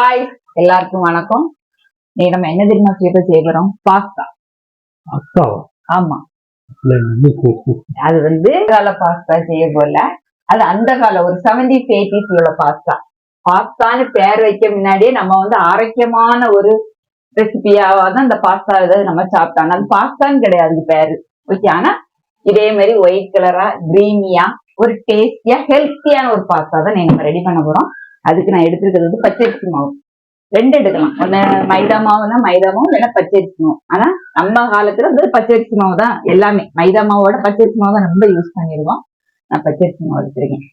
Hi எல்லாருக்கும் வணக்கம். நீ நம்ம என்ன தெரியுமா செய்ய செய்ய போறோம் பாஸ்தா. ஆமா. அது வந்து கால பாஸ்தா செய்ய போல. அது அந்த கால ஒரு செவன்டிஸ் எயிட்டிஸ் உள்ள பாஸ்தா. பாஸ்தான்னு பேர் வைக்க முன்னாடியே நம்ம வந்து ஆரோக்கியமான ஒரு ரெசிபியாவா தான் இந்த பாஸ்தா இதை நம்ம சாப்பிட்டோம். அது பாஸ்தான்னு கிடையாது பேரு. ஓகே ஆனா இதே மாதிரி ஒயிட் கலரா கிரீமியா ஒரு டேஸ்டியா ஹெல்த்தியான ஒரு பாஸ்தா தான் நம்ம ரெடி பண்ண போறோம். அதுக்கு நான் எடுத்துருக்கிறது வந்து பச்சரிசி மாவு. ரெண்டு எடுக்கலாம். ஒண்ணு மைதா மாவுனா மைதா மாவு இல்லைன்னா பச்சரிசி மாவு. ஆனா நம்ம காலத்துல வந்து பச்சரிசி மாவு தான் எல்லாமே. மைதா மாவோட பச்சரிசி மாவு தான் ரொம்ப யூஸ் பண்ணிடுவோம் நான் பச்சரிசி மாவு எடுத்திருக்கேன்.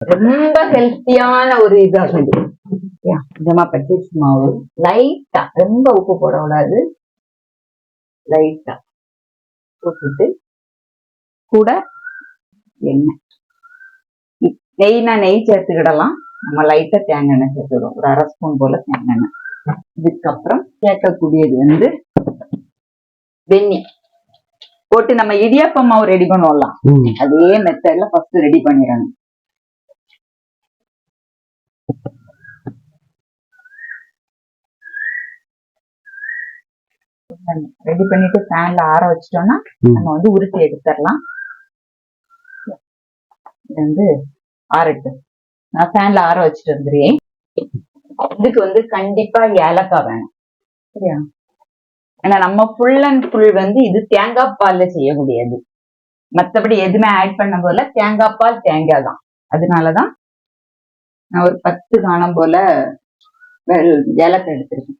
ரொம்ப ஹெல்த்தியான ஒரு இதாக இது பச்சரிசி மாவு. லைட்டா ரொம்ப உப்பு போடக்கூடாது. லைட்டா போட்டுட்டு கூட எண்ணெய். நெய்னா நெய் சேர்த்துக்கிடலாம். நம்ம லைட்டா தேங்காய் எண்ணெய் சேர்த்துக்கிறோம் ஒரு அரை ஸ்பூன் போல தேங்காய் எண்ணெய். இதுக்கப்புறம் சேர்க்கக்கூடியது வந்து வெண்ணெய் போட்டு நம்ம இடியாப்பம் மாவு ரெடி பண்ணுவோம்ல. ம், அதே மெத்தட்ல ஃபர்ஸ்ட் ரெடி பண்ணிடணும். ரெடி பண்ணிட்டு ஃபேன்ல ஆற வச்சிட்டோம்னா. நம்ம வந்து உருட்டி எடுத்துடலாம். இது வந்து ஆறட்டு. நான் ஃபேன்ல ஆற வச்சுட்டு வந்துடுறேன் இதுக்கு வந்து கண்டிப்பா ஏலக்காய் வேணும். சரியா? ஏன்னா நம்ம ஃபுல் அண்ட் ஃபுல் வந்து இது தேங்காய் பால்ல செய்யக்கூடியது. மத்தபடி எதுவுமே ஆட் பண்ண போல தேங்காய் பால் தேங்காய் தான். அதனாலதான் நான் ஒரு பத்து காணம் போல ஏலக்காய் எடுத்திருக்கேன்.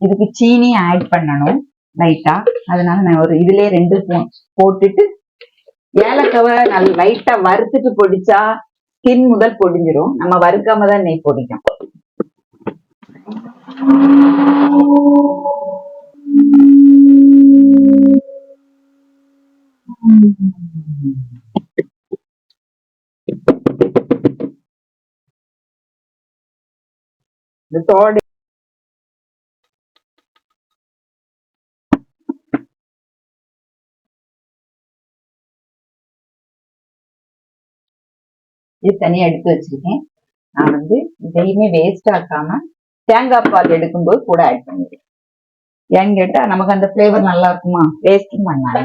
இதுக்கு சீனி ஆட் பண்ணணும் லைட்டா அதனால நான் ஒரு இதுலயே ரெண்டு போட்டுட்டு ஏலக்காவை நல்ல லைட்டா வறுத்துட்டு பொடிச்சா ஸ்கின் முதல் பொடிஞ்சிரும். நம்ம வறுக்காம தான் நெய் பொடிக்கும். இந்த தோடு இது தனியா எடுத்து வச்சிருக்கேன். நான் வந்து இதையுமே வேஸ்ட் ஆக்காம தேங்காய் பால் எடுக்கும்போது கூட ஆட் பண்ணிடுறேன் ஏன்னு கேட்டா நமக்கு அந்த ஃப்ளேவர் நல்லா இருக்குமா? வேஸ்டும் பண்ணாங்க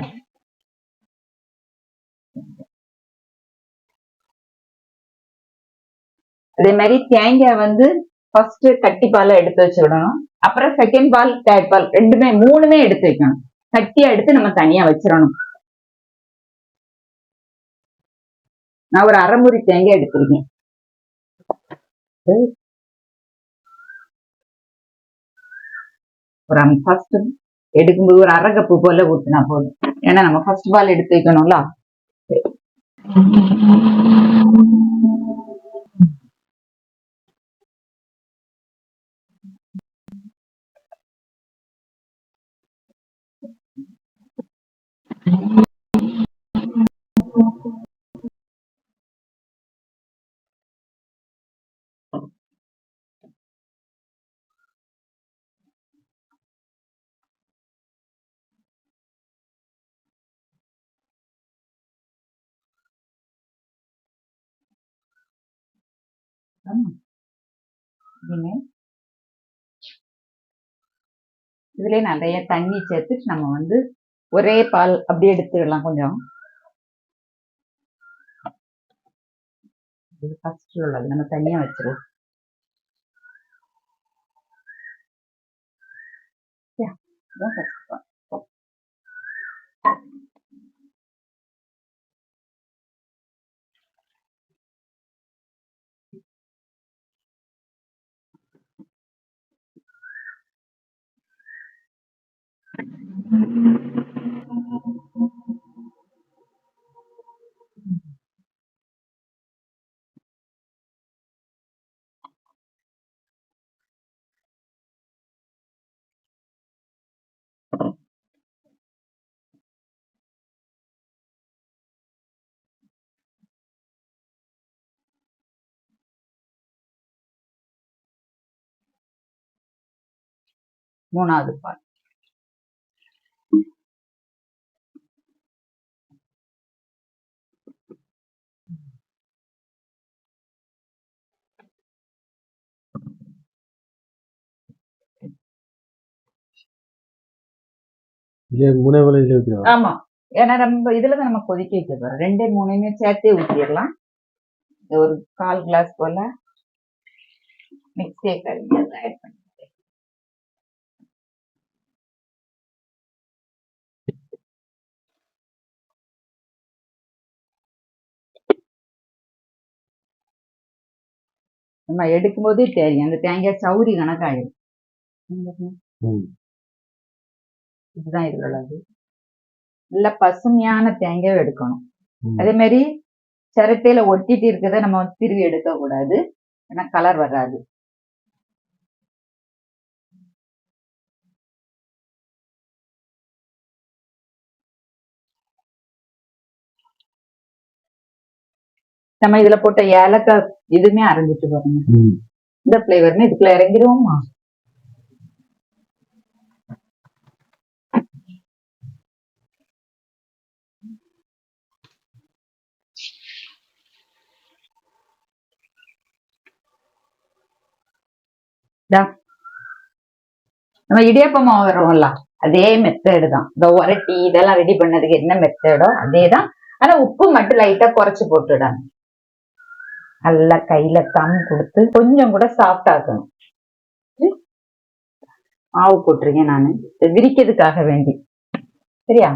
அதே மாதிரி தேங்காய் வந்து ஃபர்ஸ்ட் கட்டி பாலை எடுத்து வச்சுடணும். அப்புறம் செகண்ட் பால் தேர்ட் பால் ரெண்டுமே மூணுமே எடுத்து வைக்கணும். கட்டியா எடுத்து நம்ம தனியா வச்சிடணும். நான் ஒரு அரைமுறி தேங்காய் எடுத்திருக்கேன் ஒரு ஃபர்ஸ்ட் எடுக்கும்போது ஒரு அரை கப்பு போல ஊத்தினா போதும் ஏன்னா நம்ம ஃபர்ஸ்ட் பால் எடுத்து வைக்கணும்ல ஆமா. இதுலயே நிறைய தண்ணி சேர்த்துட்டு நம்ம வந்து ஒரே பால் அப்படியே எடுத்துடலாம் கொஞ்சம். இது உள்ளது நம்ம தனியா வச்சிருவோம். Yeah, மூணாவது பால் ஆமா. ஏன்னா நம்ம இதுலதான் நம்ம கொதிக்க வைக்க போறோம் ரெண்டே மூணையுமே சேர்த்தே ஊற்றிடலாம் ஒரு கால் கிளாஸ் போல. மிக்ஸியை கழுவி அதை ஆட் பண்ணி நம்ம எடுக்கும் போதே தெரியும். அந்த தேங்காய் சௌரி கணக்காயிடும். இதுதான் இதுல உள்ளது. நல்ல பசுமையான தேங்காய் எடுக்கணும். அதே மாதிரி சிரட்டையில ஒட்டிட்டு இருக்கிறத நம்ம திருவி எடுக்க கூடாது. ஏன்னா கலர் வராது. நம்ம இதுல போட்ட ஏலக்காய் இதுவுமே அரைஞ்சிட்டு பாருங்க. இந்த பிளேவர்னு இதுக்குள்ள இறங்கிடுவோமா? நம்ம இடியாப்பம் மாவு வருவோம்ல அதே மெத்தேடு தான். இந்த உரட்டி இதெல்லாம் ரெடி பண்ணதுக்கு என்ன மெத்தேடோ அதே தான் ஆனா உப்பு மட்டும் லைட்டா குறைச்சு போட்டுடாங்க நல்லா கையில தம் கொடுத்து கொஞ்சம் கூட சாஃப்ட் ஆக்கணும். ம்? மாவு போட்டிருக்கேன் நான். விரிக்கிறதுக்காக வேண்டி. சரியா?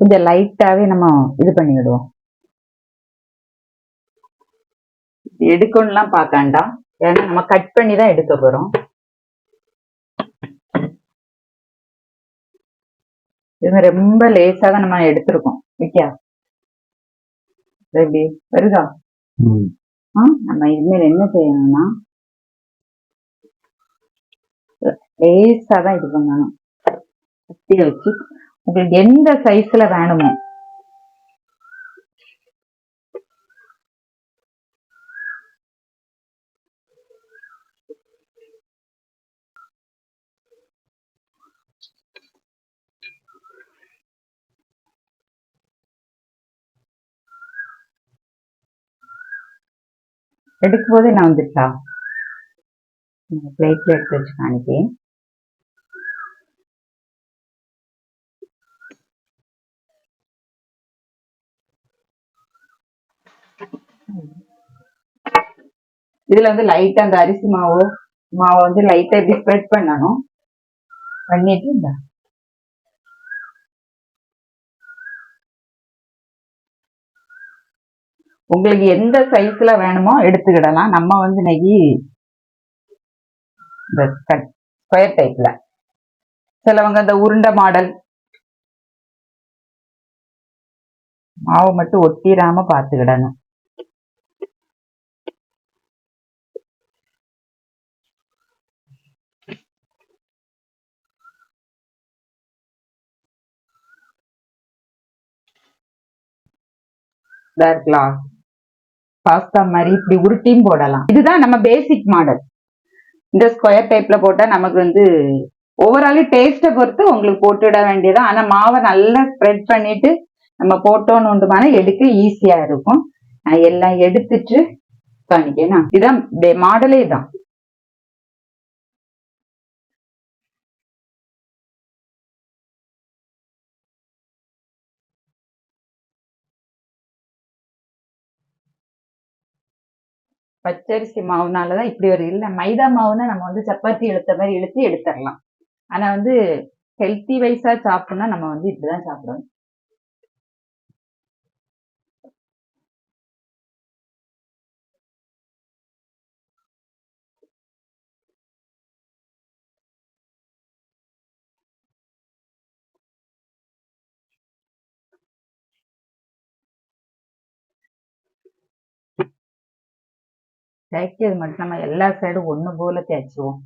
கொஞ்சம் லைட்டாவே நம்ம இது பண்ணி விடுவோம் எடுக்கணும்லாம் பார்க்காண்டா. ஏன்னா நம்ம கட் பண்ணி தான் எடுக்க போறோம். இது ரொம்ப லேசா தான் நம்ம எடுத்திருக்கோம். விக்கியா எப்படி வருதா? நம்ம இனிமேல் என்ன செய்யணும்னா லேசா தான் இது பண்ணணும். கத்தியை வச்சு உங்களுக்கு எந்த சைஸ்ல வேணுமோ. எடுக்கும் போதே நான் வந்துட்டா. பிளேட்ல எடுத்து வச்சு காணிக்கேன் இதுல வந்து லைட்டா அந்த அரிசி மாவு மாவை வந்து லைட்டா இப்படி ஸ்ப்ரெட் பண்ணணும். பண்ணிட்டு இந்த. உங்களுக்கு எந்த சைஸ்ல வேணுமோ எடுத்துக்கிடலாம். நம்ம வந்து இன்னைக்கு இந்த ஸ்கொயர் டைப்ல சிலவங்க இந்த உருண்டை மாடல் மாவு மட்டும் ஒட்டிடாம பார்த்துக்கிடணும். இதா இருக்கலாம். பாஸ்தா மாதிரி இப்படி உருட்டியும் போடலாம். இதுதான் நம்ம பேசிக் மாடல் இந்த ஸ்கொயர் டைப்ல போட்டா நமக்கு வந்து ஓவராலி டேஸ்ட்டை பொறுத்து உங்களுக்கு போட்டுவிட வேண்டியதான் ஆனா மாவை நல்லா ஸ்ப்ரெட் பண்ணிட்டு நம்ம போட்டோன்னு உண்டுமான எடுக்க ஈஸியா இருக்கும். நான் எல்லாம் எடுத்துட்டு காணிக்கேனா இதுதான் மாடலே தான். பச்சரிசி மாவுனாலதான் இப்படி ஒரு இல்ல. மைதா மாவுனா நம்ம வந்து சப்பாத்தி இழுத்த மாதிரி இழுத்து எடுத்துடலாம் ஆனா வந்து ஹெல்த்தி வைஸா சாப்பிட்டோம்னா நம்ம வந்து இப்படிதான் சாப்பிடணும். தேய்க்கிறது மட்டும் நம்ம எல்லா சைடும் ஒண்ணு போல தேய்ச்சுவோம்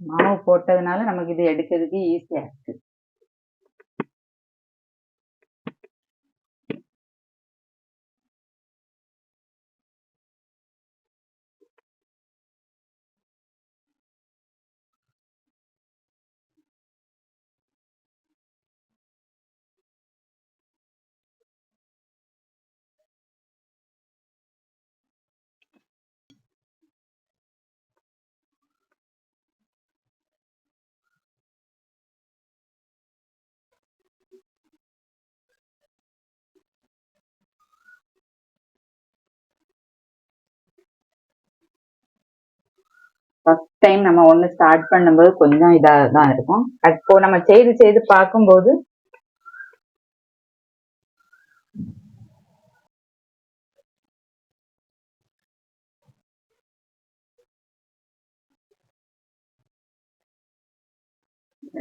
மாவு போட்டதுனால நமக்கு இது எடுக்கிறதுக்கு ஈஸியாக இருக்கு. ஃபர்ஸ்ட் டைம் நம்ம ஒண்ணு ஸ்டார்ட் பண்ணும்போது கொஞ்சம் இதா தான் இருக்கும். இப்போ நம்ம செய்து செய்து பார்க்கும்போது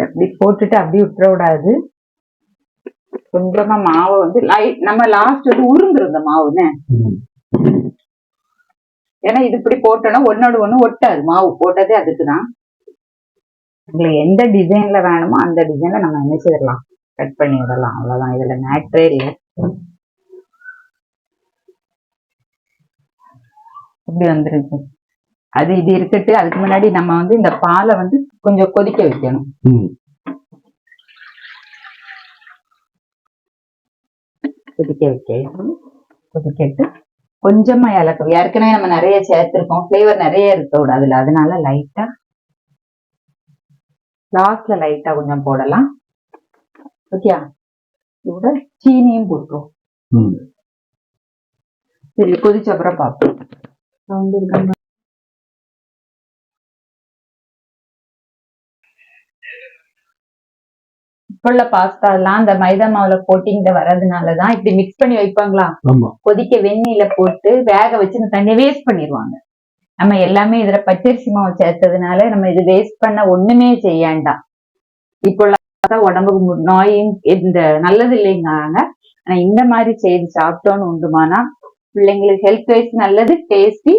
அப்படி போட்டுட்டு அப்படியே விட்டுற கூடாது கொஞ்சமா மாவு வந்து லைட் நம்ம லாஸ்ட் வந்து உருந்துருந்த மாவுன்னு. ஏன்னா இது இப்படி போட்டோம்னா ஒன்னோட ஒண்ணு ஒட்டாது. மாவு போட்டதே அதுக்கு தான் உங்களுக்கு எந்த டிசைன்ல வேணுமோ அந்த டிசைன்ல நம்ம என்ன செய்யலாம்? கட் பண்ணி விடலாம். அவ்வளவுதான். இதுல மேட்ரே இல்லை. இப்படி வந்துருக்கு அது இது இருக்கட்டு. அதுக்கு முன்னாடி நம்ம வந்து இந்த பாலை வந்து கொஞ்சம் கொதிக்க வைக்கணும். கொதிக்க வைக்கணும். கொதிக்கட்டு. கொஞ்சமா ஏலக்காய். ஏற்கனவே நம்ம நிறைய சேர்த்திருக்கோம். ஃப்ளேவர் நிறைய இருக்க கூடாதுல அதனால லைட்டா லாஸ்ட்ல லைட்டா கொஞ்சம் போடலாம். ஓகே இதோட சீனியும் போட்டுரும். சரி கொதிச்ச அப்புறம் பார்ப்போம். உள்ள பாஸ்தா எல்லாம் அந்த மைதா மாவுல கோட்டிங்ல வர்றதுனாலதான் இப்படி மிக்ஸ் பண்ணி வைப்பாங்களா? கொதிக்க வெந்நீல போட்டு வேக வச்சு இந்த தண்ணியை வேஸ்ட் பண்ணிடுவாங்க. நம்ம எல்லாமே இதுல பச்சரிசி மாவு சேர்த்ததுனால நம்ம இது வேஸ்ட் பண்ண ஒண்ணுமே செய்யாண்டாம் இப்போ உடம்புக்கு நோயும் இந்த நல்லது இல்லைங்கிறாங்க. ஆனா இந்த மாதிரி செய்து சாப்பிட்டோன்னு உண்டுமானா பிள்ளைங்களுக்கு ஹெல்த் வைஸ் நல்லது டேஸ்டி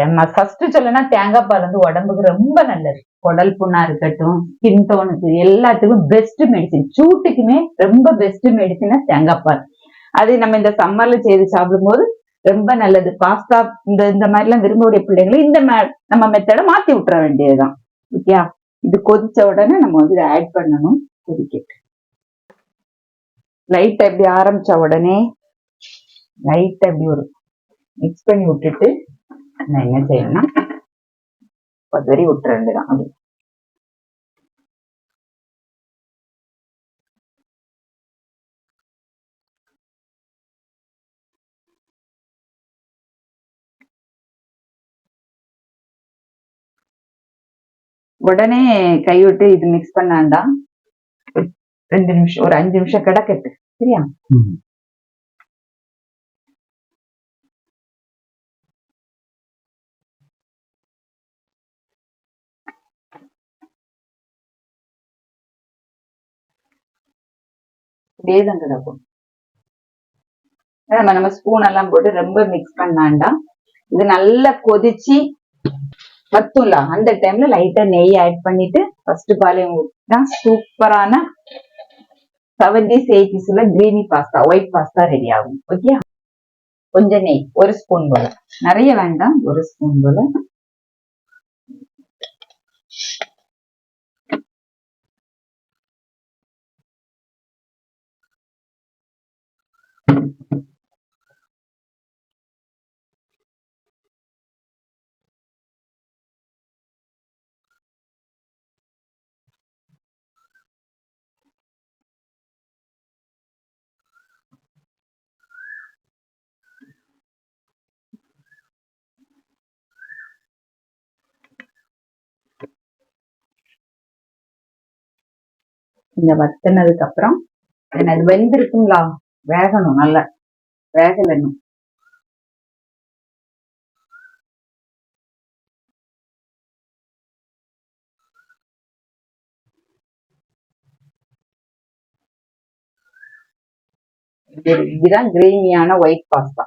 நான் ஃபர்ஸ்ட் சொல்லனா தேங்காய் பால் வந்து உடம்புக்கு ரொம்ப நல்லது. குடல் புண்ணா இருக்கட்டும் ஸ்கின் டோனுக்கு எல்லாத்துக்கும் பெஸ்ட் மெடிசின் சூட்டுக்குமே ரொம்ப பெஸ்ட் மெடிசினா தேங்காய் பால். அது நம்ம இந்த சம்மர்ல செய்து சாப்பிடும்போது ரொம்ப நல்லது. பாஸ்தா இந்த இந்த மாதிரி எல்லாம் விரும்பக்கூடிய பிள்ளைங்களும் இந்த நம்ம மெத்தடை மாத்தி விட்டுற வேண்டியதுதான். ஓகேயா இது கொதிச்ச உடனே நம்ம வந்து இதை ஆட் பண்ணணும். கொதிக்க லைட் எப்படி ஆரம்பிச்ச உடனே லைட் எப்படி ஒரு மிக்ஸ் பண்ணி விட்டுட்டு நான் என்ன செய்யணும்னா பதறி விட்டுற வேண்டியதான் அப்படி உடனே கைவிட்டு இது மிக்ஸ் பண்ணாண்டா ரெண்டு நிமிஷம் ஒரு அஞ்சு நிமிஷம் கிடக்கட்டு. சரியா? ம். கிடக்கும் நம்ம நம்ம ஸ்பூன் எல்லாம் போட்டு ரொம்ப மிக்ஸ் பண்ணாண்டா. இது நல்லா கொதிச்சு வத்தும்ல அந்த டைம்ல லைட்டா நெய் ஆட் பண்ணிட்டு ஃபர்ஸ்ட் பாலையும் ஊற்றினா சூப்பரான seventies எயிட்டிஸ்ல creamy pasta white pasta ready ஆகும். ஓகே கொஞ்சம் நெய் ஒரு ஸ்பூன் போல. நிறைய வேண்டாம் ஒரு ஸ்பூன் போல. இந்த வத்தினதுக்கு அப்புறம் அது வெந்திருக்குங்களா வேகணும் நல்லா. இது- இதுதான் கிரேமியான ஒயிட் பாஸ்தா.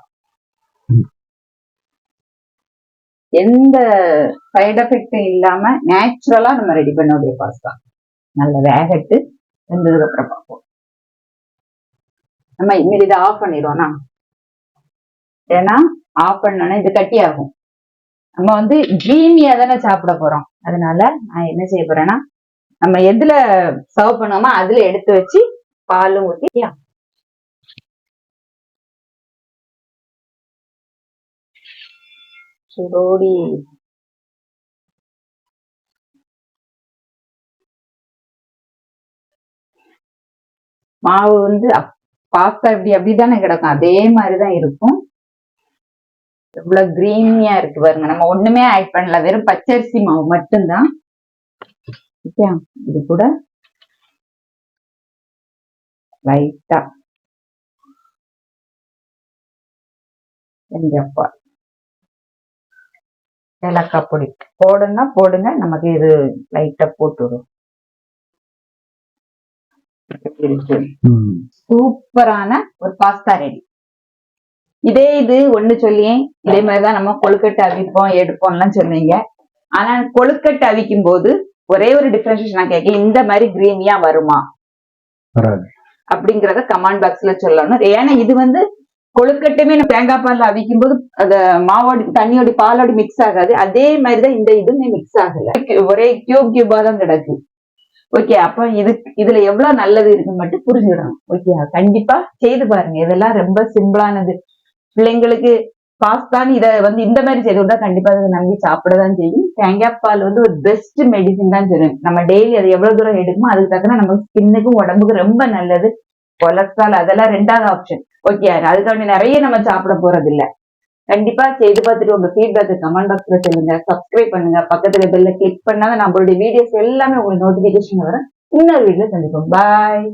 எந்த சைடு எஃபெக்டும் இல்லாம நேச்சுரலா நம்ம ரெடி பண்ணக்கூடிய பாஸ்தா நல்ல வேகட்டு. வெந்ததுக்கு அப்புறம் பார்ப்போம் நம்ம இனிமேல் இதை ஆஃப் பண்ணிடுவோம்னா? ஏன்னா ஆஃப் பண்ணோன்னா இது கட்டி ஆகும் நம்ம வந்து கிரீமியா தானே சாப்பிட போறோம். அதனால நான் என்ன செய்ய போறேன்னா நம்ம எதுல சர்வ் பண்ணுவோமோ அதுல எடுத்து வச்சு பாலும் ஊத்தி சுடோடி. மாவு வந்து பாஸ்தா இப்படி அப்படிதானே கிடக்கும். அதே மாதிரிதான் இருக்கும். எவ்வளவு கிரீமியா இருக்கு பாருங்க. நம்ம ஒண்ணுமே ஆட் பண்ணல. வெறும் பச்சரிசி மாவு மட்டும்தான். ஓகே? இது கூட லைட்டா செஞ்சப்பா ஏலக்காய் பொடி. போடுன்னா போடுங்க. நமக்கு இது லைட்டா போட்டுடும் சூப்பரான ஒரு பாஸ்தா ரெடி இதே இது ஒண்ணு சொல்லியே இதே மாதிரிதான் நம்ம கொழுக்கட்டை அவிப்போம் எடுப்போம்லாம் சொன்னீங்க. ஆனா கொழுக்கட்டை அவிக்கும் போது ஒரே ஒரு டிஃபரன்ஷியேஷன் நான் கேட்க இந்த மாதிரி கிரேமியா வருமா? அப்படிங்கறத கமெண்ட் பாக்ஸ்ல சொல்லணும். ஏன்னா இது வந்து கொழுக்கட்டையுமே நம்ம தேங்காய் பால்ல அவிக்கும் போது அந்த மாவோட தண்ணியோட பாலோட மிக்ஸ் ஆகாது. அதே மாதிரிதான் இந்த இதுவுமே மிக்ஸ் ஆகல. ஒரே கியூப் கியூபா தான் கிடக்கு. ஓகே அப்ப இது இதுல எவ்வளவு நல்லது இருக்குன்னு மட்டும் புரிஞ்சுடணும் ஓகே கண்டிப்பா செய்து பாருங்க. இதெல்லாம் ரொம்ப சிம்பிளானது பிள்ளைங்களுக்கு பாஸ்தான்னு இதை வந்து இந்த மாதிரி செய்து கொடுத்தா கண்டிப்பா அதை நம்பி சாப்பிடதான் செய்யும். தேங்காய் பால் வந்து ஒரு பெஸ்ட் மெடிசின் தான் சொல்லுவேன் நம்ம டெய்லி அதை எவ்வளவு தூரம் எடுக்குமோ அதுக்கு தக்கன நம்ம ஸ்கின்னுக்கும் உடம்புக்கும் ரொம்ப நல்லது. கொலஸ்ட்ரால் அதெல்லாம் ரெண்டாவது ஆப்ஷன் ஓகே அதுக்காண்டி நிறைய நம்ம சாப்பிட போறது இல்லை கண்டிப்பா செய்து பார்த்துட்டு உங்க ஃபீட்பேக் கமெண்ட் பாக்ஸ்ல சொல்லுங்க. சப்ஸ்கிரைப் பண்ணுங்க. பக்கத்துல பெல்ல கிளிக் பண்ணாங்க நம்மளுடைய வீடியோஸ் எல்லாமே உங்களுக்கு நோட்டிபிகேஷன் வரும். இன்னொரு வீடியோ சந்திப்போம். பாய்